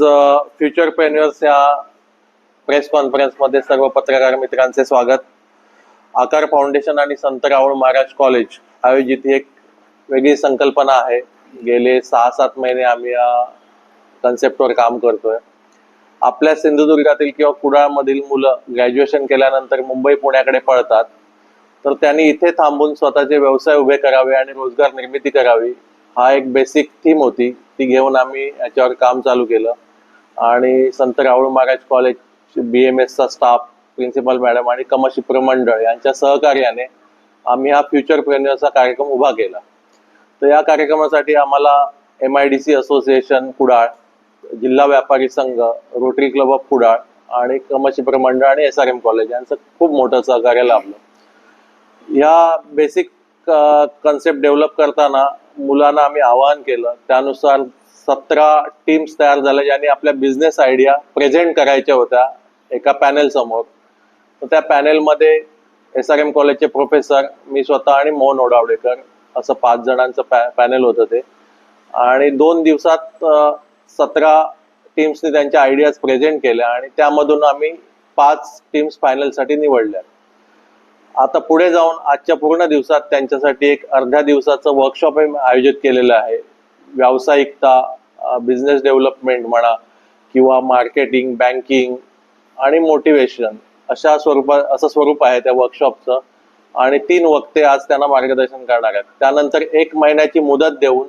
Future पेन्युअर्स या press कॉन्फरन्समध्ये सर्व पत्रकार मित्रांचे स्वागत. आकार फाउंडेशन आणि संत राहुळ महाराज कॉलेज आयोजित ही एक वेगळी संकल्पना आहे. गेले सहा सात महिने आम्ही या कन्सेप्टवर काम करतोय. आपल्या सिंधुदुर्गातील किंवा कुडाळमधील मुलं ग्रॅज्युएशन केल्यानंतर मुंबई पुण्याकडे पळतात. तर त्यांनी इथे थांबून स्वतःचे व्यवसाय उभे करावे आणि रोजगार निर्मिती करावी. हा एक बेसिक थीम होती. ती घेऊन आम्ही याच्यावर काम चालू केलं. आणि संत राहुळ महाराज कॉलेज बी एम एसचा स्टाफ प्रिन्सिपल मॅडम आणि कमशिप्र मंडळ यांच्या सहकार्याने आम्ही हा फ्युचर प्रेन्युअरचा कार्यक्रम उभा केला. तर या कार्यक्रमासाठी आम्हाला M I D C association Kudal जिल्हा व्यापारी संघ रोटरी क्लब ऑफ कुडाळ आणि कमशिप्र मंडळ आणि एस आर एम कॉलेज यांचं खूप मोठं सहकार्य लाभलं. या बेसिक कन्सेप्ट डेव्हलप करताना मुलांना आम्ही आवाहन केलं. त्यानुसार सतरा टीम्स तयार झाल्या ज्यांनी आपल्या बिझनेस आयडिया प्रेझेंट करायच्या होत्या एका पॅनेल समोर. तर त्या पॅनेलमध्ये एस आर एम कॉलेजचे प्रोफेसर मी स्वतः आणि मोहन ओडावडेकर असं पाच जणांचं पॅनेल होतं ते. आणि दोन दिवसात सतरा टीम्सनी त्यांच्या आयडियाज प्रेझेंट केल्या आणि त्यामधून आम्ही पाच टीम्स फायनलसाठी निवडल्या. आता पुढे जाऊन आजच्या पूर्ण दिवसात त्यांच्यासाठी एक अर्ध्या दिवसाचं वर्कशॉप आयोजित केलेलं आहे. व्यावसायिकता बिझनेस डेव्हलपमेंट म्हणा किंवा मार्केटिंग बँकिंग आणि मोटिवेशन अशा स्वरूपात असं स्वरूप आहे त्या वर्कशॉपचं आणि तीन वक्ते आज त्यांना मार्गदर्शन करणार आहेत. त्यानंतर एक महिन्याची मुदत देऊन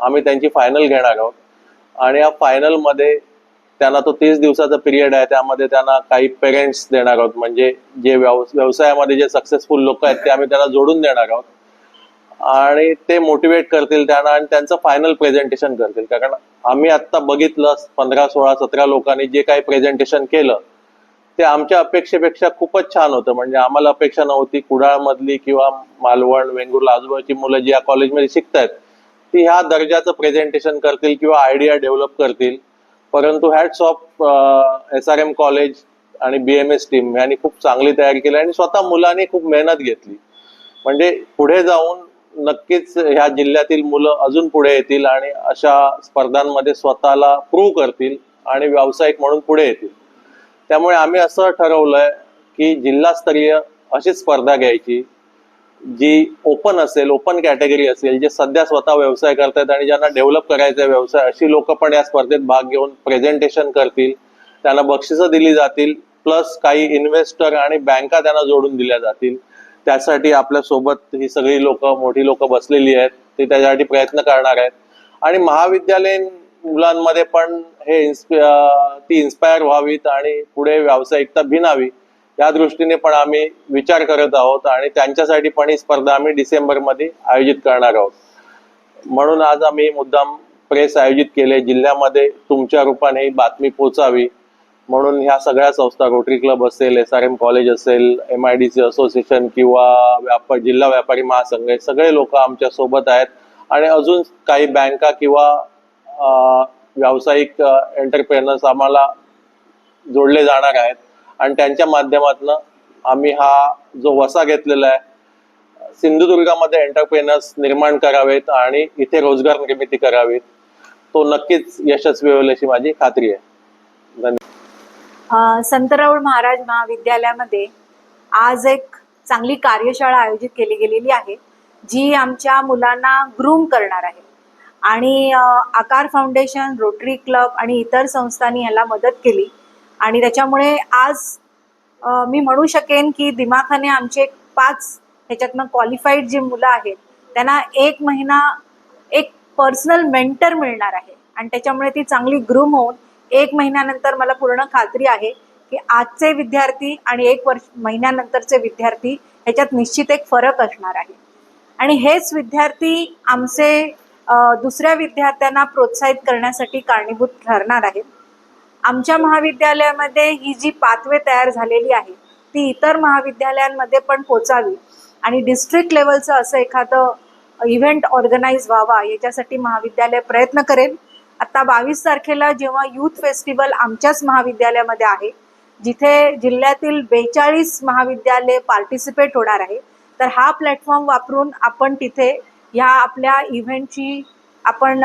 आम्ही त्यांची फायनल घेणार आहोत. आणि या फायनलमध्ये त्यांना तो तीस दिवसाचा पिरियड आहे. त्यामध्ये त्यांना काही पेरेंट्स देणार आहोत. म्हणजे जे व्यव व्यवसायामध्ये जे सक्सेसफुल लोक आहेत ते आम्ही त्यांना जोडून देणार आहोत. आणि ते मोटिवेट करतील त्यांना आणि त्यांचं फायनल प्रेझेंटेशन करतील. कारण आम्ही आता बघितलं पंधरा सोळा सतरा लोकांनी जे काही प्रेझेंटेशन केलं ते आमच्या अपेक्षेपेक्षा खूपच छान होतं. म्हणजे आम्हाला अपेक्षा नव्हती कुडाळमधली किंवा मालवण वेंगुर्ला आजूबाजूची मुलं जी या कॉलेजमध्ये शिकतायत ती ह्या दर्जाचं प्रेझेंटेशन करतील किंवा आयडिया डेव्हलप करतील. परंतु hats off S R M college आणि बी एम एस टीम यांनी खूप चांगली तयारी केली आणि स्वतः मुलांनी खूप मेहनत घेतली. म्हणजे पुढे जाऊन नक्कीच ह्या जिल्ह्यातील मुलं अजून पुढे येतील आणि अशा स्पर्धांमध्ये स्वतःला प्रूव्ह करतील आणि व्यावसायिक म्हणून पुढे येतील. त्यामुळे आम्ही असं ठरवलंय की जिल्हास्तरीय अशी स्पर्धा घ्यायची जी ओपन असेल ओपन कॅटेगरी असेल जे सध्या स्वतः व्यवसाय करतायत आणि ज्यांना डेव्हलप करायचा आहे व्यवसाय अशी लोक पण या स्पर्धेत भाग घेऊन प्रेझेंटेशन करतील. त्यांना बक्षिसं दिली जातील प्लस काही इन्व्हेस्टर आणि बँका त्यांना जोडून दिल्या जातील. त्यासाठी आपल्यासोबत ही सगळी लोक मोठी लोक बसलेली आहेत. ते त्याच्यासाठी प्रयत्न करणार आहेत. आणि महाविद्यालयीन मुलांमध्ये पण हे इन्स्पि ती इन्स्पायर व्हावीत आणि पुढे व्यावसायिकता भिनावी या दृष्टीने पण आम्ही विचार करत आहोत आणि त्यांच्यासाठी पण ही स्पर्धा आम्ही डिसेंबरमध्ये आयोजित करणार आहोत. म्हणून आज आम्ही मुद्दाम प्रेस आयोजित केले. जिल्ह्यामध्ये तुमच्या रूपाने ही बातमी पोचावी. म्हणून ह्या सगळ्या संस्था रोटरी क्लब असेल एस आर एम कॉलेज असेल M I D C association किंवा व्यापार जिल्हा व्यापारी महासंघ हे सगळे लोक आमच्यासोबत आहेत. आणि अजून काही बँका किंवा व्यावसायिक एंटरप्रेनर्स आम्हाला जोडले जाणार आहेत. आणि त्यांच्या माध्यमातून आम्ही हा जो वसा घेतलेला आहे सिंधुदुर्गामध्ये एंटरप्रेनर्स निर्माण करावेत आणि इथे रोजगार निर्मिती करावीत. तो नक्कीच यशस्वी होईल अशी माझी खात्री आहे. धन्यवाद. संतराऊळ महाराज महाविद्यालयामध्ये आज एक चांगली कार्यशाळा आयोजित केली गेलेली आहे जी आमच्या मुलांना ग्रूम करणार आहे. आणि आकार फाउंडेशन रोटरी क्लब आणि इतर संस्थांनी ह्याला मदत केली. आणि त्याच्यामुळे आज मी म्हणू शकेन की दिमाखाने आमचे एक पाच ह्याच्यातनं क्वालिफाईड जी मुलं आहेत त्यांना एक महिना एक पर्सनल मेंटर मिळणार आहे. आणि त्याच्यामुळे ती चांगली ग्रूम होऊन एक महिन्यानंतर मला पूर्ण खात्री आहे की आजचे विद्यार्थी आणि एक वर्ष महिन्यानंतरचे विद्यार्थी ह्याच्यात निश्चित एक फरक असणार आहे. आणि हेच विद्यार्थी आमचे दुसऱ्या विद्यार्थ्यांना प्रोत्साहित करण्यासाठी कारणीभूत ठरणार आहेत. आमच्या महाविद्यालयामध्ये ही जी पाथवे तयार झालेली आहे ती इतर महाविद्यालयांमध्ये पण पोचावी आणि डिस्ट्रिक्ट लेवलचं असं एखादं इव्हेंट ऑर्गनाईज व्हावा याच्यासाठी महाविद्यालय प्रयत्न करेल. आता बावीस तारखेला जेव्हा युथ फेस्टिवल आमच्याच महाविद्यालयामध्ये आहे जिथे जिल्ह्यातील बेचाळीस महाविद्यालय पार्टिसिपेट होणार आहे तर हा प्लॅटफॉर्म वापरून आपण तिथे ह्या आपल्या इव्हेंटची आपण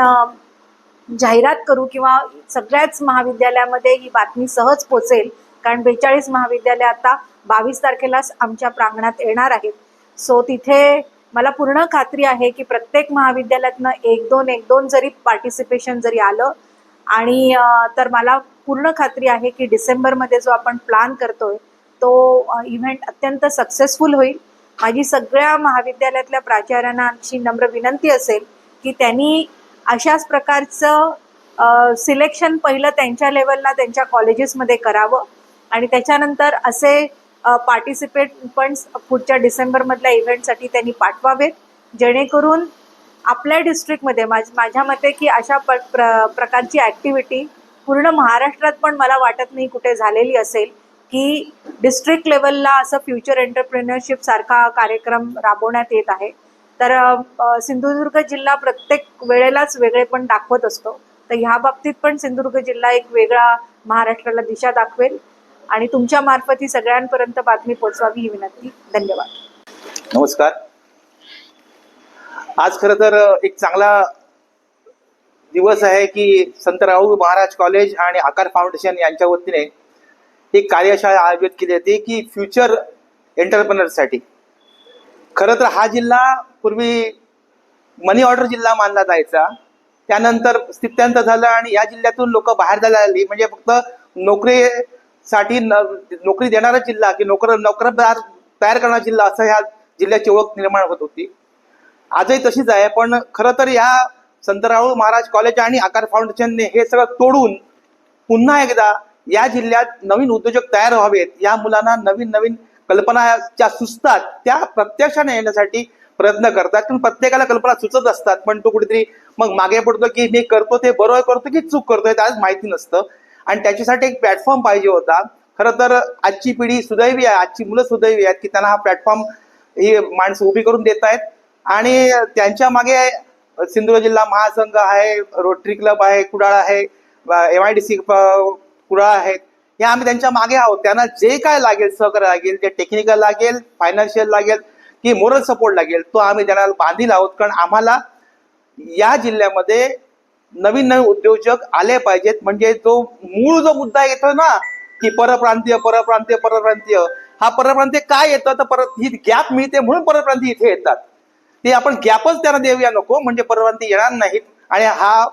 जाहिरात करू किंवा सगळ्याच महाविद्यालयामध्ये ही बातमी सहज पोचेल कारण बेचाळीस महाविद्यालय आता बावीस तारखेलाच आमच्या प्रांगणात येणार आहेत. सो तिथे मला पूर्ण खात्री आहे की प्रत्येक महाविद्यालयातनं एक दोन एक दोन जरी पार्टिसिपेशन जरी आलं आणि तर मला पूर्ण खात्री आहे की डिसेंबरमध्ये जो आपण प्लॅन करतोय तो इव्हेंट अत्यंत सक्सेसफुल होईल. माझी सगळ्या महाविद्यालयातल्या प्राचार्यांना आमची नम्र विनंती असेल की त्यांनी अशाच प्रकारचं सिलेक्शन पहिलं त्यांच्या लेवलला त्यांच्या कॉलेजेसमध्ये करावं. आणि त्याच्यानंतर असे पार्टिसिपेट पण पुढच्या डिसेंबरमधल्या इव्हेंटसाठी त्यांनी पाठवावेत. जेणेकरून आपल्या डिस्ट्रिक्टमध्ये माझ माझ्या मते की अशा प प्र प्रकारची ॲक्टिव्हिटी पूर्ण महाराष्ट्रात पण मला वाटत नाही कुठे झालेली असेल की डिस्ट्रिक्ट लेवलला असं फ्युचर एंटरप्रेन्युअरशिपसारखा कार्यक्रम राबवण्यात येत आहे. तर सिंधुदुर्ग जिल्हा प्रत्येक वेळेलाच वेगळे पण दाखवत असतो. तर ह्या बाबतीत पण सिंधुदुर्ग जिल्हा एक वेगळा महाराष्ट्राला दिशा दाखवेल. आणि तुमच्या मार्फत ही सगळ्यांपर्यंत बातमी पोहोचवावी ही विनंती. धन्यवाद. नमस्कार. आज खर तर एक चांगला दिवस आहे की संत राहू महाराज कॉलेज आणि आकार फाउंडेशन यांच्या वतीने एक कार्यशाळा आयोजित केली होती की फ्युचर एंटरप्रेनरसाठी खरं तर हा जिल्हा पूर्वी मनी ऑर्डर जिल्हा मानला जायचा. त्यानंतर स्थित्यांत झालं आणि या जिल्ह्यातून लोक बाहेर जायला लागली. म्हणजे फक्त नोकरी साठी नोकरी देणारा जिल्हा की नोकर नोकरदार तयार करणारा जिल्हा असं ह्या जिल्ह्याची ओळख निर्माण होत होती. आजही तशीच आहे पण खरं तर या संतराळू महाराज कॉलेज आणि आकार फाउंडेशनने हे सगळं तोडून पुन्हा एकदा या जिल्ह्यात नवीन उद्योजक तयार व्हावेत या मुलांना नवीन नवीन कल्पना ज्या सुचतात त्या प्रत्यक्षाने येण्यासाठी प्रयत्न करतात. पण प्रत्येकाला कल्पना सुचत असतात पण तो कुठेतरी मग मागे पडतो की मी करतो ते बरोबर करतो की चूक करतोय आज माहिती नसतं. आणि त्याच्यासाठी एक प्लॅटफॉर्म पाहिजे होता. खरं तर आजची पिढी सुदैवी आहे आजची मुलं सुदैवी आहेत की त्यांना हा प्लॅटफॉर्म ही माणसं उभी करून देत आहेत. आणि त्यांच्या मागे सिंधुदुर्ग जिल्हा महासंघ आहे रोटरी क्लब आहे कुडाळ आहे M I D C Kudal आहेत. हे आम्ही त्यांच्या मागे आहोत. त्यांना जे काय लागेल सहकार्य लागेल जे टेक्निकल लागेल फायनान्शियल लागेल की मोरल सपोर्ट लागेल तो आम्ही त्यांना बांधील आहोत. कारण आम्हाला या जिल्ह्यामध्ये नवीन नवीन उद्योजक आले पाहिजेत. म्हणजे जो मूळ जो मुद्दा येतो ना की परप्रांतीय परप्रांतीय परप्रांतीय हा परप्रांतीय काय येतं तर परत ही गॅप मिळते म्हणून परप्रांतीय इथे येतात. ते आपण गॅपच त्यांना देऊया नको म्हणजे परप्रांती येणार नाहीत. आणि हा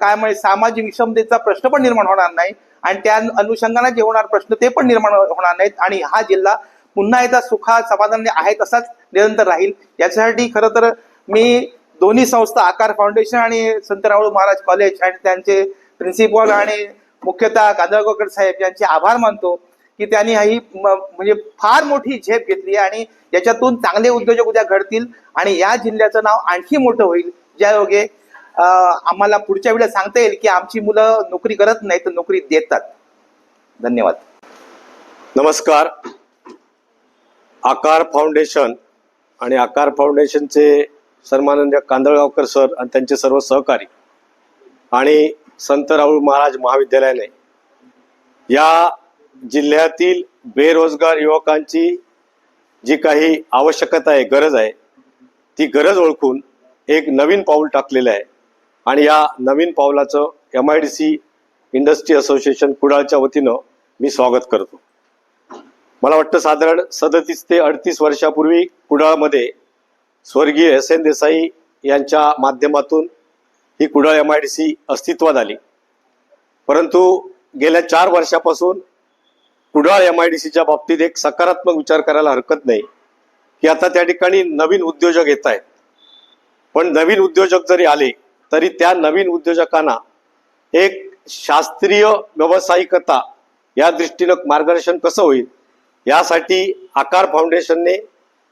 काय म्हणजे सामाजिक विषमतेचा प्रश्न पण निर्माण होणार नाही. आणि त्या अनुषंगाने जे होणार प्रश्न ते पण निर्माण होणार नाहीत. आणि हा जिल्हा पुन्हा एकदा सुखा समाधानाने आहे तसाच निरंतर राहील. याच्यासाठी खरं तर मी दोन्ही संस्था आकार फाउंडेशन आणि संत राहुळ महाराज कॉलेज आणि त्यांचे प्रिन्सिपल आणि मुख्यतः कांदळगावकर साहेब यांचे आभार मानतो की त्यांनी ही म्हणजे फार मोठी झेप घेतली आणि याच्यातून चांगले उद्योजक उद्या घडतील आणि या जिल्ह्याचं नाव आणखी मोठं होईल. ज्या योगे आम्हाला पुढच्या वेळेला सांगता येईल की आमची मुलं नोकरी करत नाही तर नोकरी देतात. धन्यवाद. नमस्कार. आकार फाउंडेशन आणि आकार फाउंडेशनचे सन्माननीय कांदळगावकर सर आणि त्यांचे सर्व सहकारी आणि संत राहुल महाराज महाविद्यालयाने या जिल्ह्यातील बेरोजगार युवकांची जी काही आवश्यकता आहे गरज आहे ती गरज ओळखून एक नवीन पाऊल टाकलेलं आहे. आणि या नवीन पावलाचं M I D C industry association कुडाळच्या वतीनं मी स्वागत करतो. मला वाटतं साधारण सदतीस ते अडतीस वर्षापूर्वी कुडाळमध्ये स्वर्गीय एस एन देसाई यांच्या माध्यमातून ही Kudal M I D C अस्तित्वात आली. परंतु गेल्या चार वर्षापासून कुडाळ एम आय डी सीच्या बाबतीत एक सकारात्मक विचार करायला हरकत नाही. की आता त्या ठिकाणी नवीन उद्योजक येत आहेत. पण नवीन उद्योजक जरी आले तरी त्या नवीन उद्योजकांना एक शास्त्रीय व्यावसायिकता या दृष्टीनं मार्गदर्शन कसं होईल? यासाठी आकार फाउंडेशनने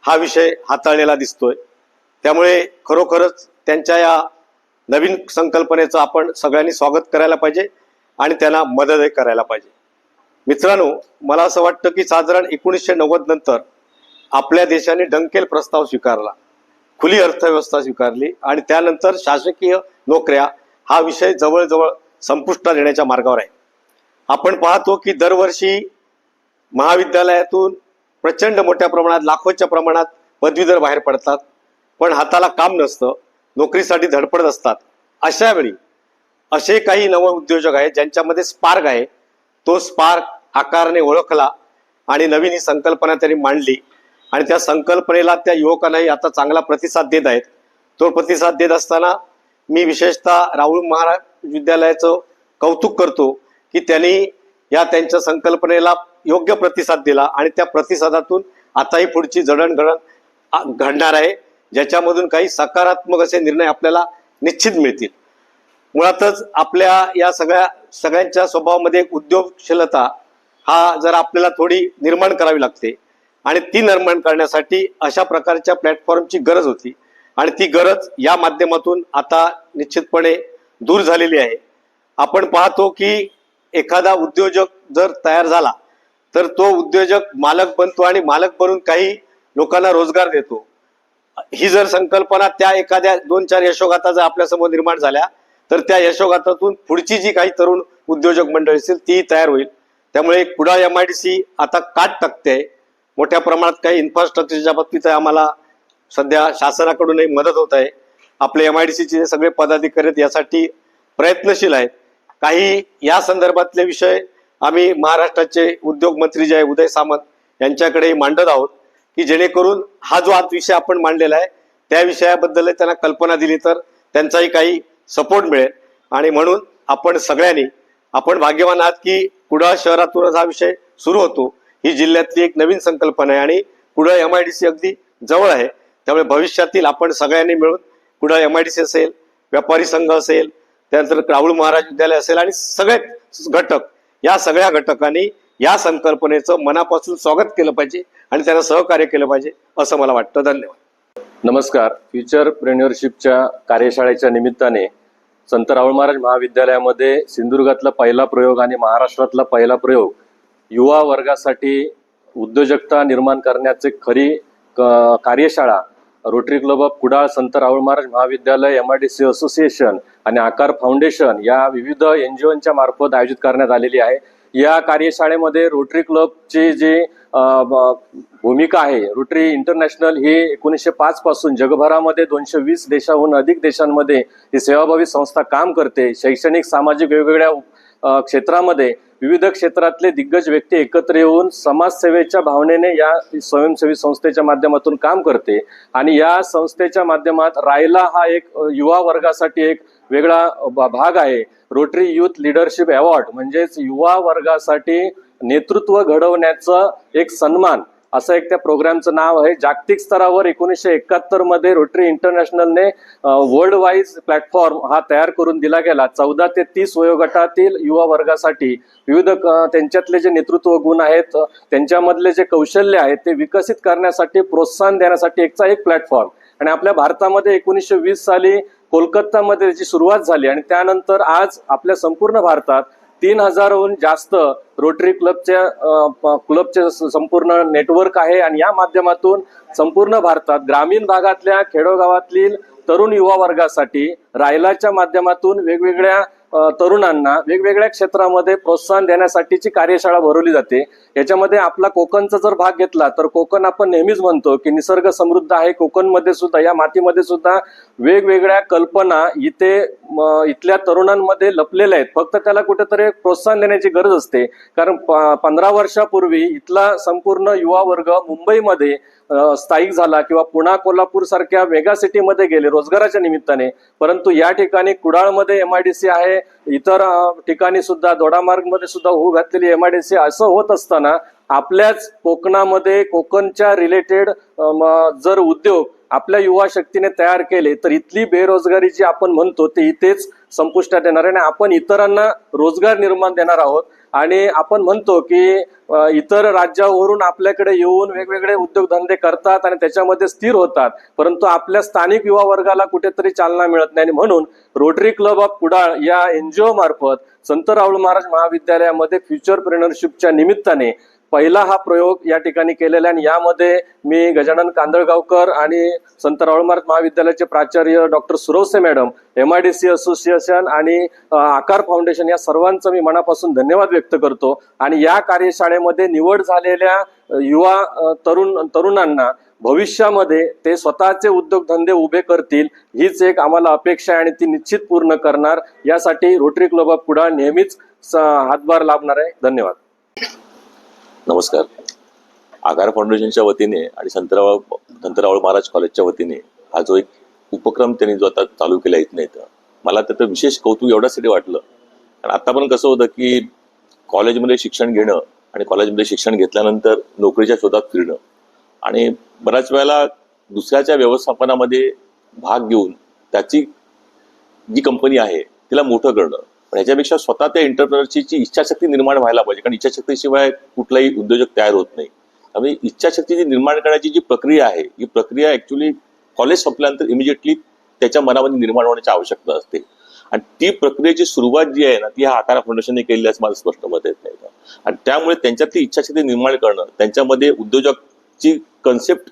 हा विषय हाताळलेला दिसतोय. त्यामुळे खरोखरच त्यांच्या या नवीन संकल्पनेचं आपण सगळ्यांनी स्वागत करायला पाहिजे आणि त्यांना मदतही करायला पाहिजे. मित्रांनो मला असं वाटतं की साधारण एकोणीसशे नव्वद नंतर आपल्या देशाने डंकेल प्रस्ताव स्वीकारला. खुली अर्थव्यवस्था स्वीकारली आणि त्यानंतर शासकीय नोकऱ्या हा विषय जवळजवळ संपुष्टात येण्याच्या मार्गावर आहे. आपण पाहतो की दरवर्षी महाविद्यालयातून प्रचंड मोठ्या प्रमाणात लाखोच्या प्रमाणात पदवीधर बाहेर पडतात पण हाताला काम नसतं नोकरीसाठी धडपडत असतात अशा वेळी असे काही नव उद्योजक आहेत ज्यांच्यामध्ये स्पार्क आहे. तो स्पार्क आकारने ओळखला आणि नवीन ही संकल्पना त्यांनी मांडली आणि त्या संकल्पनेला त्या युवकांनाही आता चांगला प्रतिसाद देत आहेत. तो प्रतिसाद देत असताना मी विशेषतः राहुल महाराज विद्यालयाचं कौतुक करतो की त्यांनी या त्यांच्या संकल्पनेला योग्य प्रतिसाद दिला आणि त्या प्रतिसादातून आताही पुढची जडणघडण घडणार आहे. ज्याच्यामधून काही सकारात्मक असे निर्णय आपल्याला निश्चित मिळतील. मुळातच आपल्या या सगळ्या सगळ्यांच्या स्वभावामध्ये एक उद्योगशीलता हा जर आपल्याला थोडी निर्माण करावी लागते आणि ती निर्माण करण्यासाठी अशा प्रकारच्या प्लॅटफॉर्मची गरज होती आणि ती गरज या माध्यमातून आता निश्चितपणे दूर झालेली आहे. आपण पाहतो की एखादा उद्योजक जर तयार झाला तर तो उद्योजक मालक बनतो आणि मालक बनून काही लोकांना रोजगार देतो. ही जर संकल्पना त्या एखाद्या दोन चार यशोगाथा जर आपल्यासमोर निर्माण झाल्या तर त्या यशोगाथातून पुढची जी काही तरुण उद्योजक मंडळी असतील ती तयार होईल. त्यामुळे Kudal M I D C आता काट टाकते. मोठ्या प्रमाणात काही इन्फ्रास्ट्रक्चरच्या बाबतीत आम्हाला सध्या शासनाकडूनही मदत होत आहे. आपले एम आय डी सीचे सगळे पदाधिकारी आहेत यासाठी प्रयत्नशील आहेत. काही या संदर्भातले विषय आम्ही महाराष्ट्राचे उद्योग मंत्री जे आहे उदय सामंत यांच्याकडे मांडत आहोत की जेणेकरून हा जो आज विषय आपण मांडलेला आहे त्या विषयाबद्दल त्यांना कल्पना दिली तर त्यांचाही काही सपोर्ट मिळेल. आणि म्हणून आपण सगळ्यांनी आपण भाग्यवान आहात की कुडाळ शहरातूनच हा विषय सुरू होतो. ही जिल्ह्यातली एक नवीन संकल्पना आहे आणि Kudal M I D C अगदी जवळ आहे. त्यामुळे भविष्यातील आपण सगळ्यांनी मिळून Kudal M I D C असेल व्यापारी संघ असेल त्यानंतर राहुल महाराज विद्यालय असेल आणि सगळे घटक या सगळ्या घटकांनी या संकल्पनेचं मनापासून स्वागत केलं पाहिजे आणि त्यांना सहकार्य केलं पाहिजे असं मला वाटतं. धन्यवाद. नमस्कार. फ्युचर प्रेन्युअरशिपच्या कार्यशाळेच्या निमित्ताने संत राहुल महाराज महाविद्यालयामध्ये सिंधुदुर्गातला पहिला प्रयोग आणि महाराष्ट्रातला पहिला प्रयोग युवा वर्गासाठी उद्योजकता निर्माण करण्याचे खरी कार्यशाळा rotary club of Kudal Sant Rahul Maharaj Mahavidyalaya M I D C association आणि आकार फाउंडेशन या विविध एन जी ओच्या मार्फत आयोजित करण्यात आलेली आहे. या कार्यशाळेमध्ये रोटरी क्लबची जी भूमिका आहे रोटरी इंटरनॅशनल ही एकोणीसशे पाच पासून जगभरामध्ये दोनशे वीस देशाहून अधिक देशांमध्ये ही सेवाभावी संस्था काम करते. शैक्षणिक सामाजिक वेगवेगळ्या क्षेत्रामध्ये विविध क्षेत्रातले दिग्गज व्यक्ती एकत्र येऊन समाजसेवेच्या भावनेने या स्वयंसेवी संस्थेच्या माध्यमातून काम करते. आणि या संस्थेच्या माध्यमात रायला हा एक युवा वर्गासाठी एक वेगळा भाग आहे. रोटरी युथ लिडरशिप अवॉर्ड म्हणजेच युवा वर्गासाठी नेतृत्व घडवण्याचं एक सन्मान. असं एक त्या प्रोग्रामचं नाव आहे. जागतिक स्तरावर एकोणीसशे एकाहत्तरमध्ये रोटरी इंटरनॅशनलने वर्ल्ड वाईज प्लॅटफॉर्म हा तयार करून दिला गेला. चौदा ते तीस वयोगटातील युवा वर्गासाठी विविध त्यांच्यातले जे नेतृत्व गुण आहेत त्यांच्यामधले जे कौशल्य आहेत ते विकसित करण्यासाठी प्रोत्साहन देण्यासाठी एकचा एक प्लॅटफॉर्म आणि आपल्या भारतामध्ये एकोणीसशे वीस साली कोलकातामध्ये त्याची सुरुवात झाली आणि त्यानंतर आज आपल्या संपूर्ण भारतात तीन हजारहून जास्त रोटरी क्लबच्या क्लबचे संपूर्ण नेटवर्क आहे आणि या माध्यमातून संपूर्ण भारतात ग्रामीण भागातल्या खेडोगावातील तरुण युवा वर्गासाठी रायलाच्या माध्यमातून वेगवेगळ्या तरुणांना वेगवेगळ्या क्षेत्रामध्ये प्रोत्साहन देण्यासाठीची कार्यशाळा भरवली जाते. याच्यामध्ये आपला कोकणचा जर भाग घेतला तर कोकण आपण नेहमीच म्हणतो की निसर्ग समृद्ध आहे. कोकणमध्ये सुद्धा या मातीमध्ये सुद्धा वेगवेगळ्या कल्पना इथे इथल्या तरुणांमध्ये लपलेल्या आहेत. फक्त त्याला कुठेतरी प्रोत्साहन देण्याची गरज असते. कारण प- पंधरा वर्षापूर्वी इथला संपूर्ण युवा वर्ग मुंबईमध्ये स्थायिक झाला किंवा पुणा कोल्हापूर सारख्या मेगा सिटीमध्ये गेले रोजगाराच्या निमित्ताने. परंतु या ठिकाणी कुडाळमध्ये एम आय डी सी आहे. इतर ठिकाणी सुद्धा दोडामार्गमध्ये सुद्धा होऊ घातलेली एम आय डी सी असं होत असताना आपल्याच कोकणामध्ये कोकणच्या रिलेटेड जर उद्योग आपल्या युवा शक्तीने तयार केले तर इथली बेरोजगारी जी आपण म्हणतो ते इथेच संपुष्टात येणार आहे आणि आपण इतरांना रोजगार निर्माण देणार आहोत. आणि आपण म्हणतो की इतर राज्यावरून आपल्याकडे येऊन वेगवेगळे उद्योगधंदे करतात आणि त्याच्यामध्ये स्थिर होतात. परंतु आपल्या स्थानिक युवा वर्गाला कुठेतरी चालना मिळत नाही. आणि म्हणून रोटरी क्लब ऑफ कुडाळ या एनजीओ मार्फत संत राहुल महाराज महाविद्यालयामध्ये फ्युचर प्रेनरशिपच्या निमित्ताने पहिला हा प्रयोग या ठिकाणी केलेला आणि यामध्ये मी गजानन कांदळगावकर आणि संत रावळमार्ग महाविद्यालयाचे प्राचार्य doctor Survase madam M I D C association आणि आकार फाउंडेशन या सर्वांचं मी मनापासून धन्यवाद व्यक्त करतो. आणि या कार्यशाळेमध्ये निवड झालेल्या युवा तरुण तरुणांना भविष्यामध्ये ते स्वतःचे उद्योगधंदे उभे करतील हीच एक आम्हाला अपेक्षा आहे आणि ती निश्चित पूर्ण करणार. यासाठी रोटरी क्लब ऑफ कुडाळ नेहमीच हातभार लाभणार आहे. धन्यवाद. नमस्कार. आगार फाउंडेशनच्या वतीने आणि संतराव संतरावळ महाराज कॉलेजच्या वतीने हा जो एक उपक्रम त्यांनी जो आता चालू केला इथं इथं मला त्याचं विशेष कौतुक एवढ्यासाठी वाटलं. कारण आता पण कसं होतं की कॉलेजमध्ये शिक्षण घेणं आणि कॉलेजमध्ये शिक्षण घेतल्यानंतर नोकरीच्या शोधात फिरणं आणि बऱ्याच वेळेला दुसऱ्याच्या व्यवस्थापनामध्ये भाग घेऊन त्याची जी कंपनी आहे तिला मोठं करणं पण ह्याच्यापेक्षा स्वतः त्या एंटरप्रिनरची जी इच्छाशक्ती निर्माण व्हायला पाहिजे कारण इच्छाशक्तीशिवाय कुठलाही उद्योजक तयार होत नाही. त्यामुळे इच्छाशक्तीची निर्माण करण्याची जी प्रक्रिया आहे ही प्रक्रिया ऍक्च्युली कॉलेज संपल्यानंतर इमिजिएटली त्याच्या मनामध्ये निर्माण होण्याची आवश्यकता असते. आणि ती प्रक्रियेची सुरुवात जी आहे ना ती हा आकार फाउंडेशनने केली असं माझं स्पष्ट मत येत नाही. आणि त्यामुळे त्यांच्यातली इच्छाशक्ती निर्माण करणं त्यांच्यामध्ये उद्योजकची कन्सेप्ट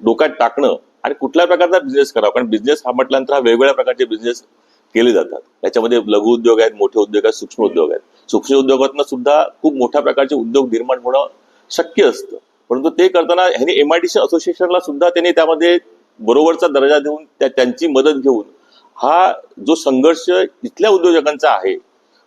डोक्यात टाकणं आणि कुठल्या प्रकारचा बिझनेस करावा कारण बिझनेस हा म्हटल्यानंतर हा वेगवेगळ्या प्रकारचे बिझनेस केले जातात. त्याच्यामध्ये लघु उद्योग आहेत मोठे उद्योग आहेत सूक्ष्म उद्योग आहेत. सूक्ष्म उद्योगातून सुद्धा खूप मोठ्या प्रकारचे उद्योग निर्माण होणं शक्य असतं. परंतु ते करताना ह्यांनी एम आय डी सी असोसिएशनला सुद्धा त्यांनी त्यामध्ये बरोबरचा दर्जा देऊन त्या त्यांची मदत घेऊन हा जो संघर्ष इथल्या उद्योजकांचा आहे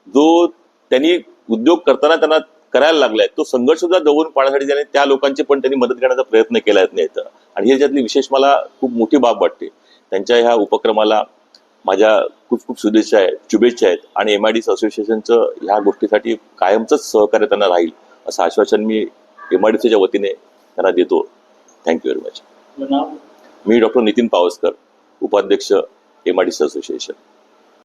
जो त्यांनी उद्योग करताना त्यांना करायला लागलाय तो संघर्ष सुद्धा जवळून पाहण्यासाठी त्याने त्या लोकांची पण त्यांनी मदत करण्याचा प्रयत्न केला नाही आणि ह्याच्यातली विशेष मला खूप मोठी बाब वाटते. त्यांच्या ह्या उपक्रमाला माझ्या खूप खूप शुभेच्छा आहेत शुभेच्छा आहेत. आणि एम आय डी असोसिएशनचं ह्या गोष्टीसाठी कायमचंच सहकार्य त्यांना राहील असं आश्वासन मी एम आय डी सीच्या वतीने त्यांना देतो. थँक्यू व्हेरी मच मी डॉक्टर नितीन पावसकर उपाध्यक्ष M I D C association.